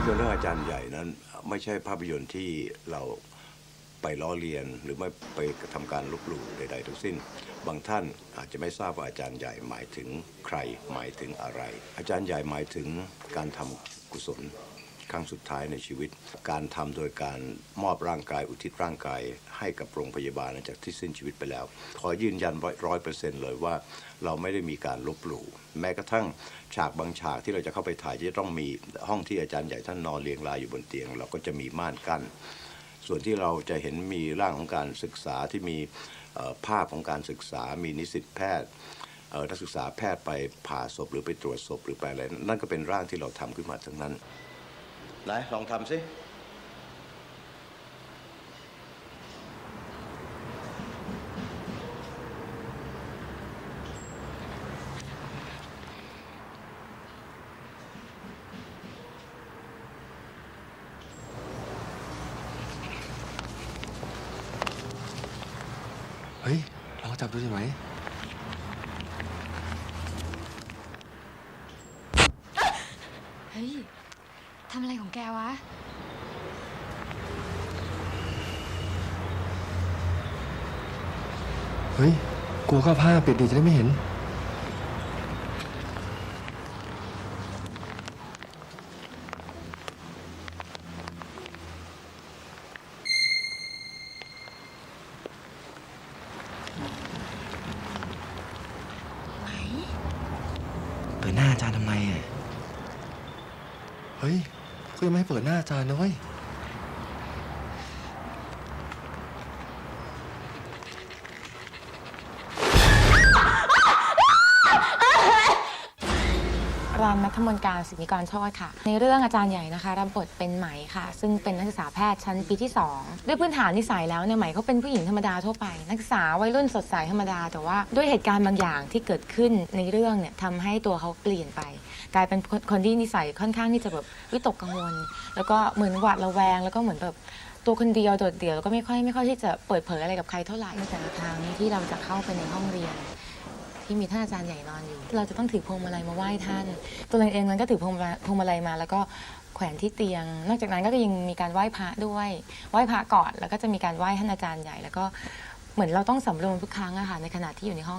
ภาพยนตร์เรื่องอาจารย์ใหญ่นั้น ไม่ใช่ภาพยนตร์ที่เราไปล้อเลียนหรือไม่ไปทำการลบหลู่ใด ๆ ทั้งสิ้น บางท่านอาจจะไม่ทราบว่าอาจารย์ใหญ่หมายถึงใครหมายถึงอะไร อาจารย์ใหญ่หมายถึงการทำกุศล ครั้งสุดท้ายในชีวิต การทำโดยการมอบร่างกายอุทิศร่างกาย ให้กับโรงพยาบาลหลังจากที่สิ้นชีวิตไปแล้ว ขอยืนยันร้อยเปอร์เซ็นต์เลยว่า เราไม่ได้มีการลบหลู่แม้กระทั่งฉากบางฉากที่เราจะเข้าไปถ่ายจะต้องมีห้องที่อาจารย์ใหญ่ท่านนอนเรียงรายอยู่บนเตียง เราก็จะมีม่านกั้น ส่วนที่เราจะเห็นมีร่างของการศึกษาที่มีภาพของการศึกษา มีนิสิตแพทย์นักศึกษาแพทย์ไปผ่าศพหรือไปตรวจศพหรือไปอะไร นั่นก็เป็นร่างที่เราทำขึ้นมาทั้งนั้น ไหนลองทำสิเฮ้ยลองจับดูได้ไหม เฮ้ย ทำอะไรของแกวะ เฮ้ย กลัวก็เอาผ้าปิดดีจะได้ไม่เห็นเปิดหน้าอาจารย์ทำไมอะ เฮ้ย เพื่อไม่ให้เปิดหน้าอาจารย์นะเว้ย รามนัทมนการสินิกรโชติค่ะ ในเรื่องอาจารย์ใหญ่นะคะรับบทเป็นไหมค่ะ ซึ่งเป็นนักศึกษาแพทย์ชั้นปีที่ 2 ด้วยพื้นฐานนิสัยแล้วเนี่ยไหมเขาเป็นผู้หญิงธรรมดาทั่วไป นักศึกษาวัยรุ่นสดใสธรรมดา แต่ว่าด้วยเหตุการณ์บางอย่างที่เกิดขึ้นในเรื่องเนี่ยทำให้ตัวเขาเปลี่ยนไป กลายเป็นคนคนที่นิสัยค่อนข้างที่จะแบบวิตกกังวล แล้วก็เหมือนหวาดระแวง แล้วก็เหมือนแบบตัวคนเดียวโดดเดี่ยวแล้วก็ไม่ค่อยไม่ค่อยที่จะเปิดเผยอะไรกับใครเท่าไหร่ในแต่ละครั้งที่เราจะเข้าไปในห้องเรียน ที่มีท่านอาจารย์ใหญ่นอนอยู่ เราจะต้องถือพวงมาลัยมาไหว้ท่าน ตัวเราเองมันก็ถือพวงมาพวงมาลัยมา แล้วก็แขวนที่เตียง นอกจากนั้นก็ยังมีการไหว้พระด้วย ไหว้พระก่อน แล้วก็จะมีการไหว้ท่านอาจารย์ใหญ่ แล้วก็เหมือนเราต้องสำรวมทุกครั้งอะค่ะในขณะที่อยู่ในห้อง